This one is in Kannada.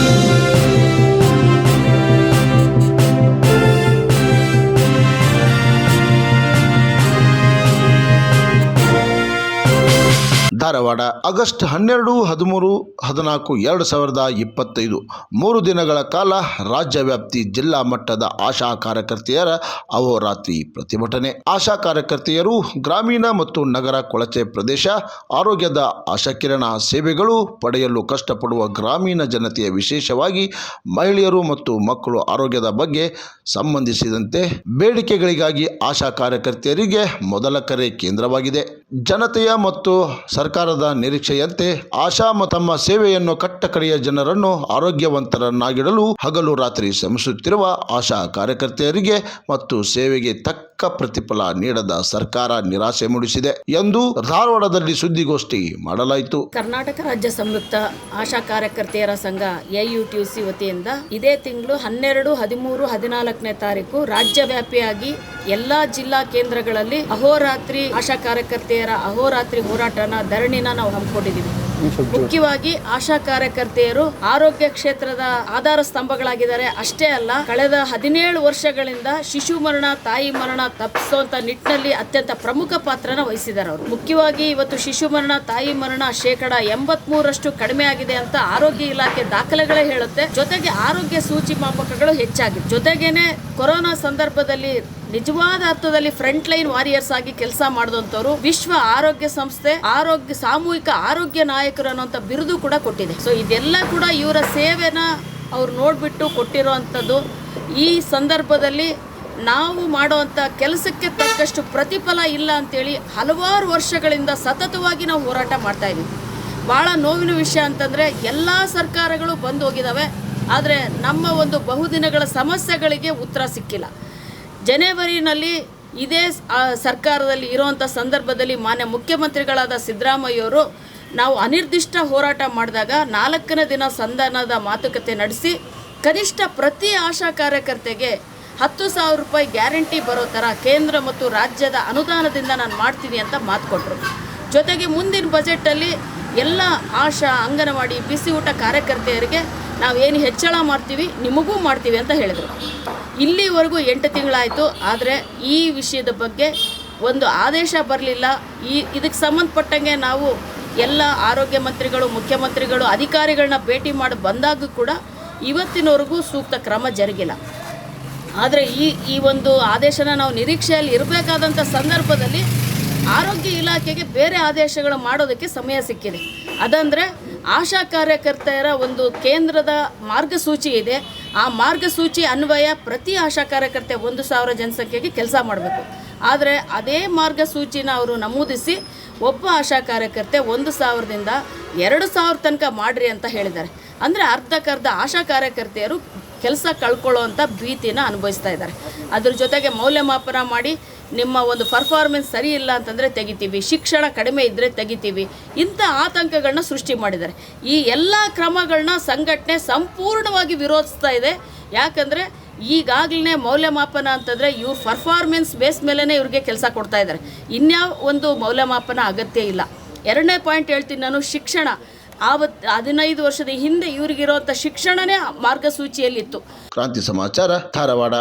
Thank you. ಧಾರವಾಡ, ಆಗಸ್ಟ್ ಹನ್ನೆರಡು, ಹದಿಮೂರು, ಹದಿನಾಲ್ಕು, ಎರಡು ಸಾವಿರದ ಇಪ್ಪತ್ತೈದು. ಮೂರು ದಿನಗಳ ಕಾಲ ರಾಜ್ಯ ವ್ಯಾಪ್ತಿ ಜಿಲ್ಲಾ ಮಟ್ಟದ ಆಶಾ ಕಾರ್ಯಕರ್ತೆಯರ ಅಹೋರಾತ್ರಿ ಪ್ರತಿಭಟನೆ. ಆಶಾ ಕಾರ್ಯಕರ್ತೆಯರು ಗ್ರಾಮೀಣ ಮತ್ತು ನಗರ ಕೊಳಚೆ ಪ್ರದೇಶ, ಆರೋಗ್ಯದ ಆಶಾಕಿರಣ ಸೇವೆಗಳು ಪಡೆಯಲು ಕಷ್ಟಪಡುವ ಗ್ರಾಮೀಣ ಜನತೆಯ ವಿಶೇಷವಾಗಿ ಮಹಿಳೆಯರು ಮತ್ತು ಮಕ್ಕಳು ಆರೋಗ್ಯದ ಬಗ್ಗೆ ಸಂಬಂಧಿಸಿದಂತೆ ಬೇಡಿಕೆಗಳಿಗಾಗಿ ಆಶಾ ಕಾರ್ಯಕರ್ತೆಯರಿಗೆ ಮೊದಲ ಕರೆ ಕೇಂದ್ರವಾಗಿದೆ. ಜನತೆಯ ಮತ್ತು ಸರ್ಕಾರದ ನಿರೀಕ್ಷೆಯಂತೆ ಆಶಾ ತಮ್ಮ ಸೇವೆಯನ್ನು ಕಟ್ಟಕಡೆಯ ಜನರನ್ನು ಆರೋಗ್ಯವಂತರನ್ನಾಗಿಡಲು ಹಗಲು ರಾತ್ರಿ ಶ್ರಮಿಸುತ್ತಿರುವ ಆಶಾ ಕಾರ್ಯಕರ್ತೆಯರಿಗೆ ಮತ್ತು ಸೇವೆಗೆ ತಕ್ಕ ಪ್ರತಿಫಲ ನೀಡದ ಸರ್ಕಾರ ನಿರಾಸೆ ಮೂಡಿಸಿದೆ ಎಂದು ಧಾರವಾಡದಲ್ಲಿ ಸುದ್ದಿಗೋಷ್ಠಿ ಮಾಡಲಾಯಿತು. ಕರ್ನಾಟಕ ರಾಜ್ಯ ಸಂಯುಕ್ತ ಆಶಾ ಕಾರ್ಯಕರ್ತೆಯರ ಸಂಘ ಎಯುಟಿಯುಸಿ ವತಿಯಿಂದ ಇದೇ ತಿಂಗಳು ಹನ್ನೆರಡು, ಹದಿಮೂರು, ಹದಿನಾಲ್ಕನೇ ತಾರೀಕು ರಾಜ್ಯವ್ಯಾಪಿಯಾಗಿ ಎಲ್ಲಾ ಜಿಲ್ಲಾ ಕೇಂದ್ರಗಳಲ್ಲಿ ಅಹೋರಾತ್ರಿ ಆಶಾ ಕಾರ್ಯಕರ್ತೆಯರ ಅಹೋರಾತ್ರಿ ಹೋರಾಟನ ಧರಣಿನ ನಾವು ಹಮ್ಮಿಕೊಂಡಿದ್ದೀವಿ. ಮುಖ್ಯವಾಗಿ ಆಶಾ ಕಾರ್ಯಕರ್ತೆಯರು ಆರೋಗ್ಯ ಕ್ಷೇತ್ರದ ಆಧಾರ ಸ್ತಂಭಗಳಾಗಿದ್ದಾರೆ. ಅಷ್ಟೇ ಅಲ್ಲ, ಕಳೆದ ಹದಿನೇಳು ವರ್ಷಗಳಿಂದ ಶಿಶು ಮರಣ, ತಾಯಿ ಮರಣ ತಪ್ಪಿಸುವಂತ ನಿಟ್ಟಿನಲ್ಲಿ ಅತ್ಯಂತ ಪ್ರಮುಖ ಪಾತ್ರನ ವಹಿಸಿದ್ದಾರೆ ಅವರು. ಮುಖ್ಯವಾಗಿ ಇವತ್ತು ಶಿಶು ಮರಣ, ತಾಯಿ ಮರಣ ಶೇಕಡ ಎಂಬತ್ ಮೂರಷ್ಟು ಕಡಿಮೆ ಆಗಿದೆ ಅಂತ ಆರೋಗ್ಯ ಇಲಾಖೆ ದಾಖಲೆಗಳೇ ಹೇಳುತ್ತೆ. ಜೊತೆಗೆ ಆರೋಗ್ಯ ಸೂಚಿ ಮಾಪಕಗಳು ಹೆಚ್ಚಾಗಿದೆ. ಜೊತೆಗೇನೆ ಕೊರೋನಾ ಸಂದರ್ಭದಲ್ಲಿ ನಿಜವಾದ ಅರ್ಥದಲ್ಲಿ ಫ್ರಂಟ್ ಲೈನ್ ವಾರಿಯರ್ಸ್ ಆಗಿ ಕೆಲಸ ಮಾಡಿದಂತವರು ವಿಶ್ವ ಆರೋಗ್ಯ ಸಂಸ್ಥೆ, ಆರೋಗ್ಯ, ಸಾಮೂಹಿಕ ಆರೋಗ್ಯ ನಾಯಕರು ಅನ್ನೋಂಥ ಬಿರುದು ಕೂಡ ಕೊಟ್ಟಿದೆ. ಸೊ ಇದೆಲ್ಲ ಕೂಡ ಇವರ ಸೇವೆನ ಅವ್ರು ನೋಡಿಬಿಟ್ಟು ಕೊಟ್ಟಿರುವಂಥದ್ದು. ಈ ಸಂದರ್ಭದಲ್ಲಿ ನಾವು ಮಾಡುವಂಥ ಕೆಲಸಕ್ಕೆ ತಕ್ಕಷ್ಟು ಪ್ರತಿಫಲ ಇಲ್ಲ ಅಂತೇಳಿ ಹಲವಾರು ವರ್ಷಗಳಿಂದ ಸತತವಾಗಿ ನಾವು ಹೋರಾಟ ಮಾಡ್ತಾ ಇದ್ದೀವಿ. ಭಾಳ ನೋವಿನ ವಿಷಯ ಅಂತಂದರೆ ಎಲ್ಲ ಸರ್ಕಾರಗಳು ಬಂದು ಹೋಗಿದ್ದಾವೆ ಆದರೆ ನಮ್ಮ ಒಂದು ಬಹುದಿನಗಳ ಸಮಸ್ಯೆಗಳಿಗೆ ಉತ್ತರ ಸಿಕ್ಕಿಲ್ಲ. ಜನವರಿನಲ್ಲಿ ಇದೇ ಸರ್ಕಾರದಲ್ಲಿ ಇರುವಂಥ ಸಂದರ್ಭದಲ್ಲಿ ಮಾನ್ಯ ಮುಖ್ಯಮಂತ್ರಿಗಳಾದ ಸಿದ್ದರಾಮಯ್ಯವರು ನಾವು ಅನಿರ್ದಿಷ್ಟ ಹೋರಾಟ ಮಾಡಿದಾಗ ನಾಲ್ಕನೇ ದಿನ ಸಂಧಾನದ ಮಾತುಕತೆ ನಡೆಸಿ ಕನಿಷ್ಠ ಪ್ರತಿ ಆಶಾ ಕಾರ್ಯಕರ್ತೆಗೆ ಹತ್ತು ಸಾವಿರ ರೂಪಾಯಿ ಗ್ಯಾರಂಟಿ ಬರೋ ಥರ ಕೇಂದ್ರ ಮತ್ತು ರಾಜ್ಯದ ಅನುದಾನದಿಂದ ನಾನು ಮಾಡ್ತೀನಿ ಅಂತ ಮಾತು ಕೊಟ್ಟರು ಜೊತೆಗೆ ಮುಂದಿನ ಬಜೆಟಲ್ಲಿ ಎಲ್ಲ ಆಶಾ ಅಂಗನವಾಡಿ ಬಿಸಿ ಊಟ ಕಾರ್ಯಕರ್ತೆಯರಿಗೆ ನಾವೇನು ಹೆಚ್ಚಳ ಮಾಡ್ತೀವಿ, ನಿಮಗೂ ಮಾಡ್ತೀವಿ ಅಂತ ಹೇಳಿದರು. ಇಲ್ಲಿವರೆಗೂ ಎಂಟು ತಿಂಗಳಾಯಿತು, ಆದರೆ ಈ ವಿಷಯದ ಬಗ್ಗೆ ಒಂದು ಆದೇಶ ಬರಲಿಲ್ಲ. ಈ ಇದಕ್ಕೆ ಸಂಬಂಧಪಟ್ಟಂಗೆ ನಾವು ಎಲ್ಲ ಆರೋಗ್ಯ ಮಂತ್ರಿಗಳು, ಮುಖ್ಯಮಂತ್ರಿಗಳು, ಅಧಿಕಾರಿಗಳನ್ನ ಭೇಟಿ ಮಾಡಿ ಬಂದಾಗ ಕೂಡ ಇವತ್ತಿನವರೆಗೂ ಸೂಕ್ತ ಕ್ರಮ ಜರುಗಿಲ್ಲ. ಆದರೆ ಈ ಈ ಒಂದು ಆದೇಶನ ನಾವು ನಿರೀಕ್ಷೆಯಲ್ಲಿ ಇರಬೇಕಾದಂಥ ಸಂದರ್ಭದಲ್ಲಿ ಆರೋಗ್ಯ ಇಲಾಖೆಗೆ ಬೇರೆ ಆದೇಶಗಳು ಮಾಡೋದಕ್ಕೆ ಸಮಯ ಸಿಕ್ಕಿದೆ. ಅದಂದರೆ ಆಶಾ ಕಾರ್ಯಕರ್ತೆಯರ ಒಂದು ಕೇಂದ್ರದ ಮಾರ್ಗಸೂಚಿ ಇದೆ. ಆ ಮಾರ್ಗಸೂಚಿ ಅನ್ವಯ ಪ್ರತಿ ಆಶಾ ಕಾರ್ಯಕರ್ತೆ ಒಂದು ಸಾವಿರ ಜನಸಂಖ್ಯೆಗೆ ಕೆಲಸ ಮಾಡಬೇಕು. ಆದರೆ ಅದೇ ಮಾರ್ಗಸೂಚಿನ ಅವರು ನಮೂದಿಸಿ ಒಬ್ಬ ಆಶಾ ಕಾರ್ಯಕರ್ತೆ ಒಂದು ಸಾವಿರದಿಂದ ಎರಡು ಸಾವಿರ ತನಕ ಮಾಡಿರಿ ಅಂತ ಹೇಳಿದ್ದಾರೆ. ಅಂದರೆ ಅರ್ಧಕ್ಕರ್ಧ ಆಶಾ ಕಾರ್ಯಕರ್ತೆಯರು ಕೆಲಸ ಕಳ್ಕೊಳ್ಳೋವಂಥ ಭೀತಿನ ಅನುಭವಿಸ್ತಾ ಇದ್ದಾರೆ. ಅದ್ರ ಜೊತೆಗೆ ಮೌಲ್ಯಮಾಪನ ಮಾಡಿ ನಿಮ್ಮ ಒಂದು ಪರ್ಫಾರ್ಮೆನ್ಸ್ ಸರಿ ಇಲ್ಲ ಅಂತಂದರೆ ತೆಗಿತೀವಿ. ಶಿಕ್ಷಣ ಕಡಿಮೆ ಇದ್ದರೆ ತೆಗಿತೀವಿ. ಇಂಥ ಆತಂಕಗಳನ್ನ ಸೃಷ್ಟಿ ಮಾಡಿದ್ದಾರೆ. ಈ ಎಲ್ಲ ಕ್ರಮಗಳನ್ನ ಸಂಘಟನೆ ಸಂಪೂರ್ಣವಾಗಿ ವಿರೋಧಿಸ್ತಾ ಇದೆ. ಯಾಕಂದರೆ ಈಗಾಗಲೇ ಮೌಲ್ಯಮಾಪನ ಅಂತಂದರೆ ಇವ್ರ ಪರ್ಫಾರ್ಮೆನ್ಸ್ ಬೇಸ್ ಮೇಲೇ ಇವ್ರಿಗೆ ಕೆಲಸ ಕೊಡ್ತಾ ಇದ್ದಾರೆ. ಇನ್ಯಾವ ಒಂದು ಮೌಲ್ಯಮಾಪನ ಅಗತ್ಯ ಇಲ್ಲ. ಎರಡನೇ ಪಾಯಿಂಟ್ ಹೇಳ್ತೀನಿ ನಾನು, ಶಿಕ್ಷಣ. ಆವತ್ತು ಹದಿನೈದು ವರ್ಷದ ಹಿಂದೆ ಇವ್ರಿಗಿರುವಂಥ ಶಿಕ್ಷಣನೇ ಮಾರ್ಗಸೂಚಿಯಲ್ಲಿತ್ತು. ಕ್ರಾಂತಿ ಸಮಾಚಾರ ಧಾರವಾಡ.